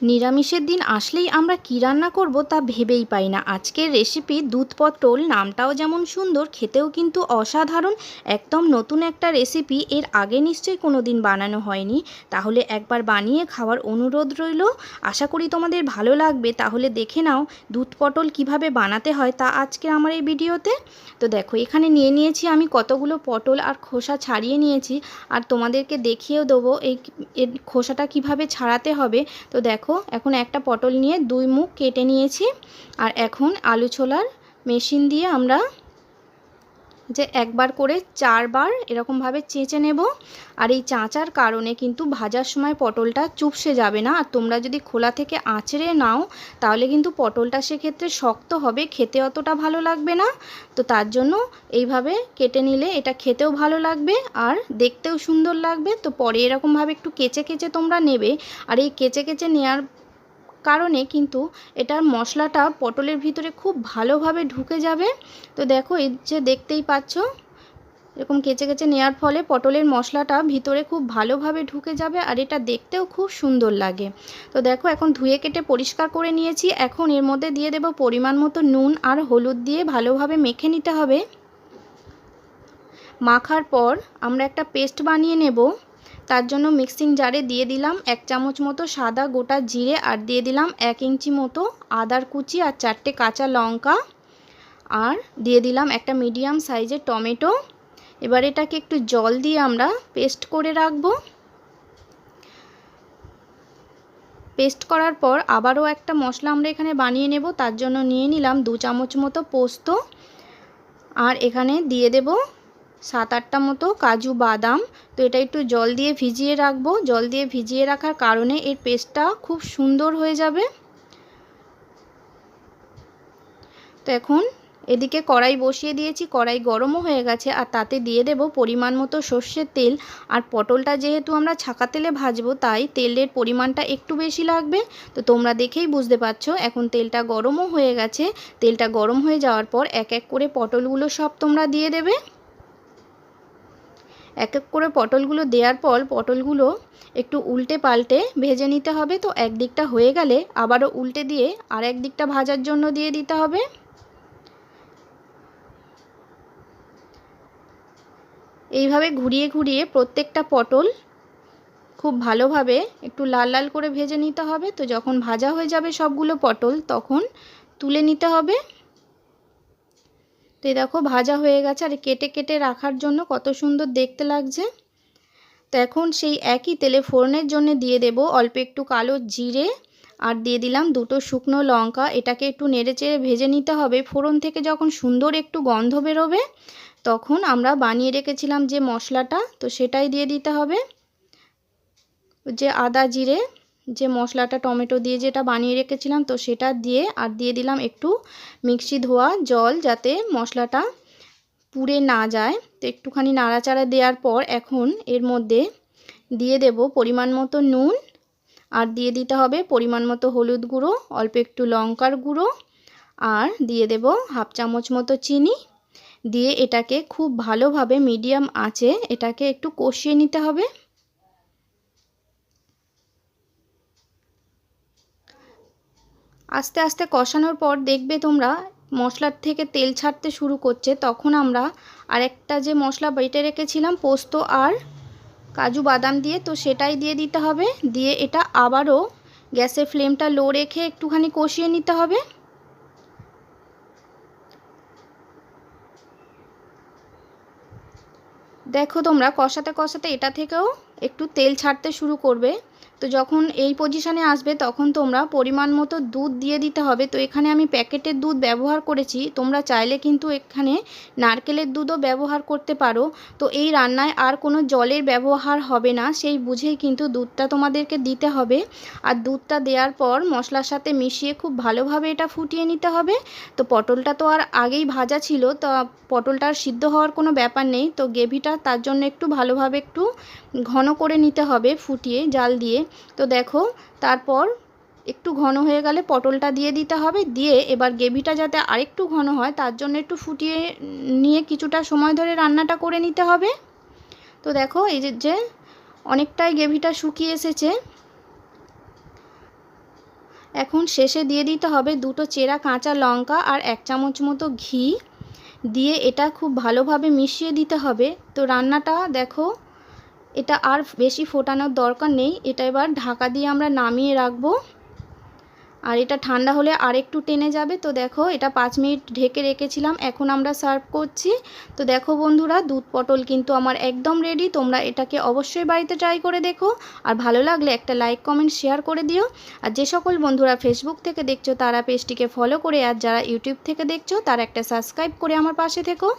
নিরামিষের দিন আসলেই আমরা কী রান্না করব তা ভেবেই পাই না। আজকের রেসিপি দুধ পটল নামটাও যেমন সুন্দর, খেতেও কিন্তু অসাধারণ। একদম নতুন একটা রেসিপি এর আগে নিশ্চয়ই কোনো দিন বানানো হয়নি। তাহলে একবার বানিয়ে খাওয়ার অনুরোধ রইল। আশা করি তোমাদের ভালো লাগবে। তাহলে দেখে নাও দুধ পটল কীভাবে বানাতে হয় তা আজকে আমার এই ভিডিওতে। তো দেখো, এখানে নিয়ে নিয়েছি আমি কতগুলো পটল আর খোসা ছাড়িয়ে নিয়েছি। আর তোমাদেরকে দেখিয়েও দেবো এই খোসাটা কীভাবে ছাড়াতে হবে। তো দেখো এখন একটা পটল নিয়ে দুই মুখ কেটে নিয়েছি। আর এখন আলু ছোলার মেশিন দিয়ে আমরা যে একবার করে চারবার এরকমভাবে চেঁচে নেব। আর এই চাঁচার কারণে কিন্তু ভাজার সময় পটলটা চুপসে যাবে না। আর তোমরা যদি খোলা থেকে আঁচড়ে নাও, তাহলে কিন্তু পটলটা সেক্ষেত্রে শক্ত হবে, খেতে অতটা ভালো লাগবে না। তো তার জন্য এইভাবে কেটে নিলে এটা খেতেও ভালো লাগবে আর দেখতেও সুন্দর লাগবে। তো পরে এরকমভাবে একটু কেচে কেচে তোমরা নেবে। আর এই কেচে কেচে নেওয়ার কারণে কিন্তু এটার মশলাটা পটলের ভিতরে খুব ভালোভাবে ঢুকে যাবে। তো দেখো এই যে দেখতেই পাচ্ছ, এরকম কেচে কেচে নেওয়ার ফলে পটলের মশলাটা ভিতরে খুব ভালোভাবে ঢুকে যাবে আর এটা দেখতেও খুব সুন্দর লাগে। তো দেখো এখন ধুয়ে কেটে পরিষ্কার করে নিয়েছি। এখন এর মধ্যে দিয়ে দেব পরিমাণ মতো নুন আর হলুদ দিয়ে ভালোভাবে মেখে নিতে হবে। মাখার পর আমরা একটা পেস্ট বানিয়ে নেব। তার জন্য মিক্সিং জারে দিয়ে দিলাম এক চামচ মতো সাদা গোটা জিরে আর দিয়ে দিলাম এক ইঞ্চি মতো আদার কুচি আর চারটে কাঁচা লঙ্কা। আর দিয়ে দিলাম একটা মিডিয়াম সাইজের টমেটো। এবার এটাকে একটু জল দিয়ে আমরা পেস্ট করে রাখব। পেস্ট করার পর আবারও একটা মশলা আমরা এখানে বানিয়ে নেব, তার জন্য নিয়ে নিলাম দু চামচ মতো পোস্ত। আর এখানে দিয়ে দেব সাত আটটা মতো কাজু, বাদাম। তো এটা একটু জল দিয়ে ভিজিয়ে রাখব। জল দিয়ে ভিজিয়ে রাখার কারণে এর পেস্টটা খুব সুন্দর হয়ে যাবে। তো এখন এদিকে কড়াই বসিয়ে দিয়েছি। কড়াই গরমও হয়ে গেছে আর তাতে দিয়ে দেব পরিমাণ মতো সর্ষের তেল। আর পটলটা যেহেতু আমরা ছাকা তেলে ভাজবো, তাই তেলের পরিমাণটা একটু বেশি লাগবে। তো তোমরা দেখেই বুঝতে পারছ, এখন তেলটা গরমও হয়ে গেছে। তেলটা গরম হয়ে যাওয়ার পর এক এক করে পটলগুলো সব তোমরা দিয়ে দেবে। এক এক করে পটলগুলো দেওয়ার পর পটলগুলো একটু উল্টে পাল্টে ভেজে নিতে হবে। তো একদিকটা হয়ে গেলে আবারও উল্টে দিয়ে আর এক দিকটা ভাজার জন্য দিয়ে দিতে হবে। এইভাবে ঘুরিয়ে ঘুরিয়ে প্রত্যেকটা পটল খুব ভালোভাবে একটু লাল লাল করে ভেজে নিতে হবে। তো যখন ভাজা হয়ে যাবে সবগুলো পটল, তখন তুলে নিতে হবে। তো দেখো ভাজা হয়ে গেছে আর কেটে কেটে রাখার জন্য কত সুন্দর দেখতে লাগছে। তো এখন সেই একই তেলে ফোড়নের জন্য দিয়ে দেব অল্প একটু কালো জিরে আর দিয়ে দিলাম দুটো শুকনো লঙ্কা। এটাকে একটু নেড়ে চেড়ে ভেজে নিতে হবে। ফোড়ন থেকে যখন সুন্দর একটু গন্ধ বেরোবে, তখন আমরা বানিয়ে রেখেছিলাম যে মশলাটা, তো সেটাই দিয়ে দিতে হবে। যে আদা জিরে যে মশলাটা টমেটো দিয়ে যেটা বানিয়ে রেখেছিলাম, তো সেটা দিয়ে আর দিয়ে দিলাম একটু মিক্সি ধোয়া জল যাতে মশলাটা পুড়ে না যায়। তো একটুখানি নাড়াচাড়া দেওয়ার পর এখন এর মধ্যে দিয়ে দেব পরিমাণ মতো নুন আর দিয়ে দিতে হবে পরিমাণ মতো হলুদ গুঁড়ো, অল্প একটু লঙ্কার গুঁড়ো আর দিয়ে দেব হাফ চামচ মতো চিনি। দিয়ে এটাকে খুব ভালোভাবে মিডিয়াম আঁচে এটাকে একটু কষিয়ে নিতে হবে। আস্তে আস্তে কষানোর পর দেখবে তোমরা মশলার থেকে তেল ছাড়তে শুরু করছে। তখন আমরা আরেকটা যে মশলা বেটে রেখেছিলাম, পোস্ত আর কাজু বাদাম দিয়ে, তো সেটাই দিয়ে দিতে হবে। দিয়ে এটা আবারও গ্যাসের ফ্লেমটা লো রেখে একটুখানি কষিয়ে নিতে হবে। দেখো তোমরা, কষাতে কষাতে এটা থেকেও একটু তেল ছাড়তে শুরু করবে। তো যখন এই পজিশানে আসবে, তখন তোমরা পরিমাণ মতো দুধ দিয়ে দিতে হবে। তো এখানে আমি প্যাকেটের দুধ ব্যবহার করেছি। তোমরা চাইলে কিন্তু এখানে নারকেলের দুধও ব্যবহার করতে পারো। তো এই রান্নায় আর কোনো জলের ব্যবহার হবে না। সেই বুঝেই কিন্তু দুধটা তোমাদেরকে দিতে হবে। আর দুধটা দেওয়ার পর মশলার সাথে মিশিয়ে খুব ভালোভাবে এটা ফুটিয়ে নিতে হবে। তো পটলটা তো আর আগেই ভাজা ছিল। তো পটলটার সিদ্ধ হওয়ার কোনো ব্যাপার নেই। তো গ্রেভিটা তার জন্য একটু ভালোভাবে একটু ঘন করে নিতে হবে ফুটিয়ে জাল দিয়ে। তো দেখো, তারপর একটু ঘন হয়ে গেলে পটলটা দিয়ে দিতে হবে, দিয়ে এবার গ্রেভিটা যাতে আরেকটু ঘন হয়, তার জন্য একটু ফুটিয়ে নিয়ে কিছুটা সময় ধরে রান্নাটা করে নিতে হবে। তো দেখো, এই যে অনেকটাই গ্রেভিটা শুকিয়ে এসেছে। এখন শেষে দিয়ে দিতে হবে দুটো চেরা কাঁচা লঙ্কা আর এক চামচ মতো ঘি। দিয়ে এটা খুব ভালোভাবে মিশিয়ে দিতে হবে। তো রান্নাটা দেখো এটা আর বেশি ফোটানোর দরকার নেই। এটা এবার ঢাকা দিয়ে আমরা নামিয়ে রাখব। আর এটা ঠান্ডা হলে আর একটু টেনে যাবে। তো দেখো, এটা পাঁচ মিনিট ঢেকে রেখেছিলাম। এখন আমরা সার্ভ করছি। তো দেখো বন্ধুরা, দুধ পটল কিন্তু আমার একদম রেডি তোমরা এটাকে অবশ্যই বাড়িতে ট্রাই করে দেখো। আর ভালো লাগলে একটা লাইক কমেন্ট শেয়ার করে দিও। আর যে সকল বন্ধুরা ফেসবুক থেকে দেখছ, তারা পেজটিকে ফলো করে আর যারা ইউটিউব থেকে দেখছ, তারা একটা সাবস্ক্রাইব করে আমার পাশে থেকো।